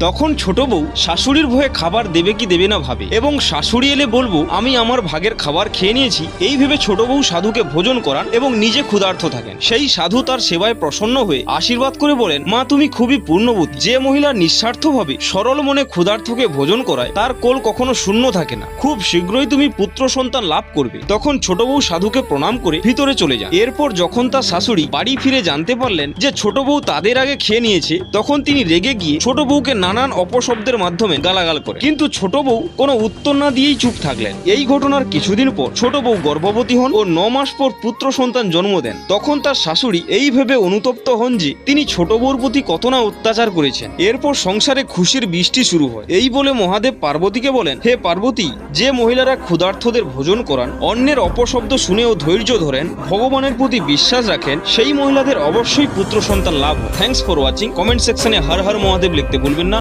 তখন ছোট বউ, শাশুড়ির ভয়ে খাবার দেবে কি দেবে না ভাবে। এবং শাশুড়ি এলে বলব, আমি আমার ভাগের খাবার খেয়ে নিয়েছি। এই ভেবে ছোট বউ সাধুকে ভোজন করান এবং নিজে ক্ষুধার্থ থাকেন। সেই সাধু তার সেবায় প্রসন্ন হয়ে আশীর্বাদ করে বলেন, মা, তুমি খুবই পূর্ণবতী। যে মহিলা নিঃস্বার্থভাবে সরল মনে ক্ষুধার্থকে ভোজন করায়, তার কোল কখনো শূন্য থাকে না। খুব শীঘ্রই তুমি পুত্র সন্তান লাভ করবে। তখন ছোট বউ সাধুকে প্রণাম করে ভিতরে চলে যান। এরপর যখন তার শাশুড়ি বাড়ি ফিরে জানতে পারলেন যে ছোট বউ তাদের আগে খেয়ে নিয়েছে, তখন তিনি রেগে গিয়ে ছোট বউকে নানান অপশব্দের মাধ্যমে গালাগাল করে। কিন্তু ছোট বউ কোনো উত্তর না দিয়েই চুপ থাকলেন। এই ঘটনার কিছুদিন পর ছোট বউ গর্ভবতী হন ও ন মাস পর পুত্র সন্তান জন্ম দেন। তখন তার শাশুড়ি এই ভেবে অনুতপ্ত হন যে তিনি ছোট বউর প্রতি কত না অত্যাচার করেছেন। এরপর সংসারে খুশির বৃষ্টি শুরু হয়। এই বলে মহাদেব পার্বতীকে বলেন, হে পার্বতী, যে মহিলারা ক্ষুধার্থদের ভোজন করান, অন্যের অপশব্দ শুনেও ধৈর্য ধরেন, ভগবানের প্রতি বিশ্বাস রাখেন, সেই মহিলাদের অবশ্যই পুত্র সন্তান লাভ থ্যাংকস ফর ওয়াচিং কমেন্ট সেকশনে হর হর মহাদেব লিখতে ভুলবেন না।